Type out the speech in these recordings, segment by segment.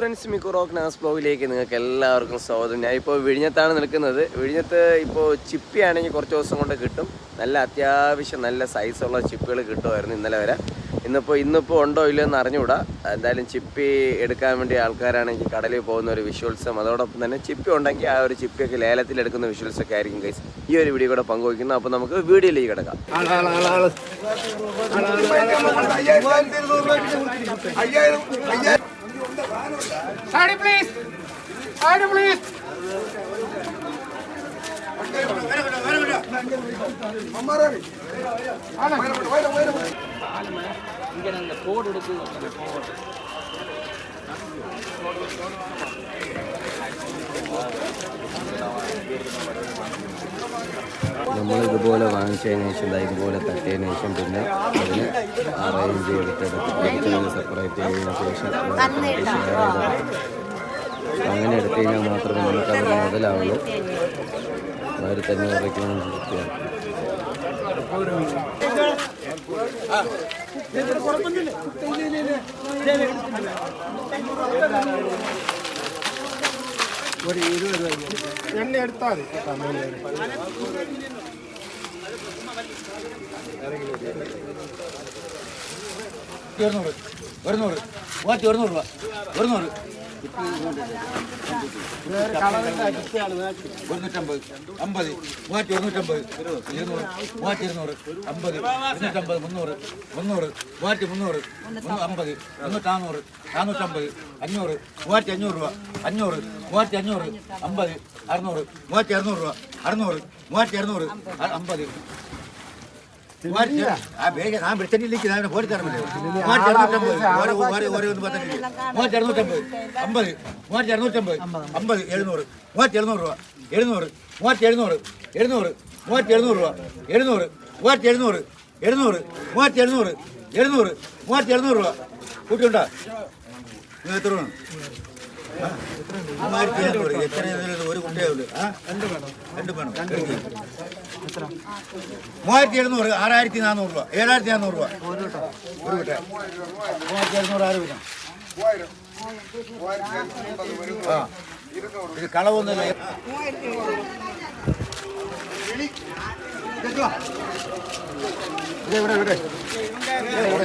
Friends മിക്കു റോക്ക് നാസ് ബ്ലോഗിലേക്ക് നിങ്ങൾക്ക് എല്ലാവർക്കും സ്വാഗതം. ഞാൻ ഇപ്പോൾ വിഴിഞ്ഞത്താണ് നിൽക്കുന്നത്. വിഴിഞ്ഞത്ത് ഇപ്പോൾ ചിപ്പി ആണെങ്കിൽ കുറച്ച് ദിവസം കൊണ്ട് കിട്ടും. നല്ല അത്യാവശ്യം നല്ല സൈസുള്ള ചിപ്പികൾ കിട്ടുമായിരുന്നു ഇന്നലെ വരെ. ഇന്നിപ്പോൾ ഇന്നിപ്പോൾ ഉണ്ടോ ഇല്ലയോ എന്ന് അറിഞ്ഞുകൂടാ. എന്തായാലും ചിപ്പി എടുക്കാൻ വേണ്ടി ആൾക്കാരാണെങ്കിൽ കടലിൽ പോകുന്ന ഒരു വിഷ്വൽസും അതോടൊപ്പം തന്നെ ചിപ്പി ഉണ്ടെങ്കിൽ ആ ഒരു ചിപ്പിയൊക്കെ ലേലത്തിൽ എടുക്കുന്ന വിഷ്വൽസൊക്കെ ആയിരിക്കും ഗൈസ് ഈ ഒരു വീഡിയോ കൂടെ പങ്കുവയ്ക്കുന്നു. അപ്പോൾ നമുക്ക് വീഡിയോയിലേക്ക് കിടക്കാം. Please. Side please. നമ്മൾ ഇതുപോലെ വാങ്ങിച്ചതിന് ശേഷം ഇതാ ഇതുപോലെ തട്ടിയതിന് ശേഷം പിന്നെ അതിന് അറേഞ്ച് ചെയ്തെടുത്ത് സെപ്പറേറ്റ് ചെയ്തതിന് ശേഷം അങ്ങനെ എടുത്തു കഴിഞ്ഞാൽ മാത്രമേ നമുക്ക് അത് മുതലാവുള്ളൂ തന്നെ ഇറക്കി രൂപയ്ക്ക് നമുക്ക് കിട്ടുകയാണ് എണ്ണ എടുത്താൽ മതി ഇരുന്നൂറ് ഒരുന്നൂറ് മൂവായിരത്തി ഒരുന്നൂറ് രൂപ ഒരുന്നൂറ് ഒരുന്നൂറ്റമ്പത് അമ്പത് മൂവായിരത്തി ഒരുന്നൂറ്റമ്പത് ഇരുന്നൂറ് മൂവായിരത്തി ഇരുന്നൂറ് അമ്പത് ഇരുന്നൂറ്റമ്പത് മുന്നൂറ് മുന്നൂറ് മൂവായിരത്തി മുന്നൂറ് അമ്പത് മുന്നൂറ്റാന്നൂറ് നാനൂറ്റമ്പത് അഞ്ഞൂറ് മൂവായിരത്തി അഞ്ഞൂറ് രൂപ അഞ്ഞൂറ് മൂവായിരത്തി അഞ്ഞൂറ് അമ്പത് അറുന്നൂറ് മൂവായിരത്തി അറുന്നൂറ് രൂപ അറുന്നൂറ് മൂവായിരത്തി അറുന്നൂറ് അമ്പത് ഞാൻ വെളിച്ചെണ്ണിലേക്ക് ഞാൻ മൂവായിരത്തി ഒന്ന് പത്തഞ്ച് മൂവായിരത്തി അറുന്നൂറ്റമ്പത് അമ്പത് മൂവായിരത്തി അറുന്നൂറ്റമ്പത് അമ്പത് എഴുന്നൂറ് മൂവായിരത്തി എഴുന്നൂറ് രൂപ എഴുന്നൂറ് മൂവായിരത്തി എഴുന്നൂറ് എഴുന്നൂറ് മൂവായിരത്തി എഴുന്നൂറ് രൂപ എഴുന്നൂറ് മൂവായിരത്തി എഴുന്നൂറ് എഴുന്നൂറ് മൂവായിരത്തി എഴുന്നൂറ് എഴുന്നൂറ് മൂവായിരത്തി എഴുന്നൂറ് രൂപ കൂട്ടിയുണ്ടോ എത്ര? മൂവായിരത്തി ഒരു രണ്ട് എഴുന്നൂറ് ആറായിരത്തി നാനൂറ് രൂപ ഏഴായിരത്തി നാനൂറ് രൂപ ഒരു കുട്ട മൂവായിരത്തി എഴുന്നൂറ് ആറ് വീതം ആ ഇത് കളവൊന്നുമില്ല ഇവിടെ ഇവിടെ അല്ല,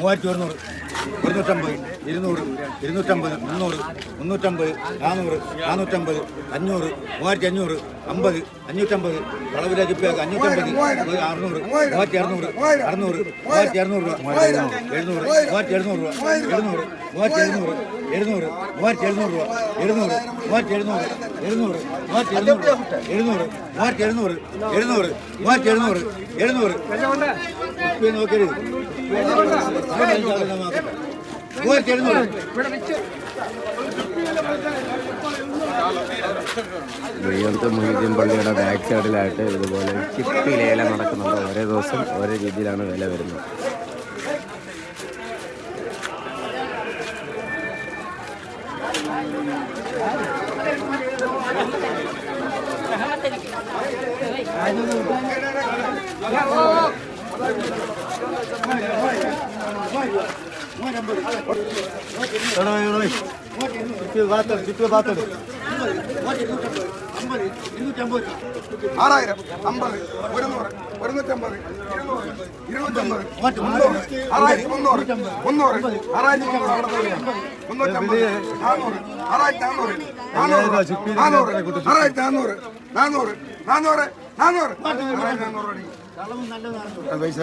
മൂവായിരത്തി ഒരുന്നൂറ് ഇരുന്നൂറ്റമ്പത് ഇരുന്നൂറ് ഇരുന്നൂറ്റമ്പത് മുന്നൂറ് മുന്നൂറ്റമ്പത് നാനൂറ് നാനൂറ്റമ്പത് അഞ്ഞൂറ് മൂവായിരത്തി അഞ്ഞൂറ് അമ്പത് അഞ്ഞൂറ്റമ്പത് കളവില ചിപ്പിയാക്ക് അഞ്ഞൂറ്റമ്പത് അറുന്നൂറ് മൂവായിരത്തി അറുന്നൂറ് അറുന്നൂറ് മൂവായിരത്തി അറുന്നൂറ് രൂപ എഴുന്നൂറ് മൂവായിരത്തി എഴുന്നൂറ് രൂപ എഴുന്നൂറ് മൂവായിരത്തി എഴുന്നൂറ് എഴുന്നൂറ് മൂവായിരത്തി എഴുന്നൂറ് രൂപ എഴുന്നൂറ് മൂവായിരത്തി എഴുന്നൂറ് എഴുന്നൂറ് മൂവായിരത്തി എഴുന്നൂറ് എഴുന്നൂറ് മൂവായിരത്തി എഴുന്നൂറ് എഴുന്നൂറ് മൂവായിരത്തി എഴുന്നൂറ്. എഴുന്നൂറ് നോക്കരുത് മൂവായിരത്തി എഴുന്നൂറ് പള്ളിയുടെ ബാക്ക് സൈഡിലായിട്ട് ഇതുപോലെ ചിപ്പി ലേലം നടക്കുന്നുണ്ട്. ഓരോ ദിവസം ഓരോ രീതിയിലാണ് വില വരുന്നത്. ആറായിരം അമ്പത് ഒരുന്നൂറ് ഒരുന്നൂറ്റമ്പത് ഇരുന്നൂറ് ഇരുന്നൂറ്റമ്പത് മുന്നൂറ് ആറായിരത്തി മുന്നൂറ് മുന്നൂറ് ആറായിരത്തി മുന്നൂറ്റമ്പത് നാന്നൂറ് ആറായിരത്തി നാനൂറ് നാനൂറ് നാനൂറ് ആറായിരത്തി നാനൂറ് നാനൂറ് നാനൂറ് നാനൂറ് ആറായിരത്തി നാനൂറ് അടി. പൈസ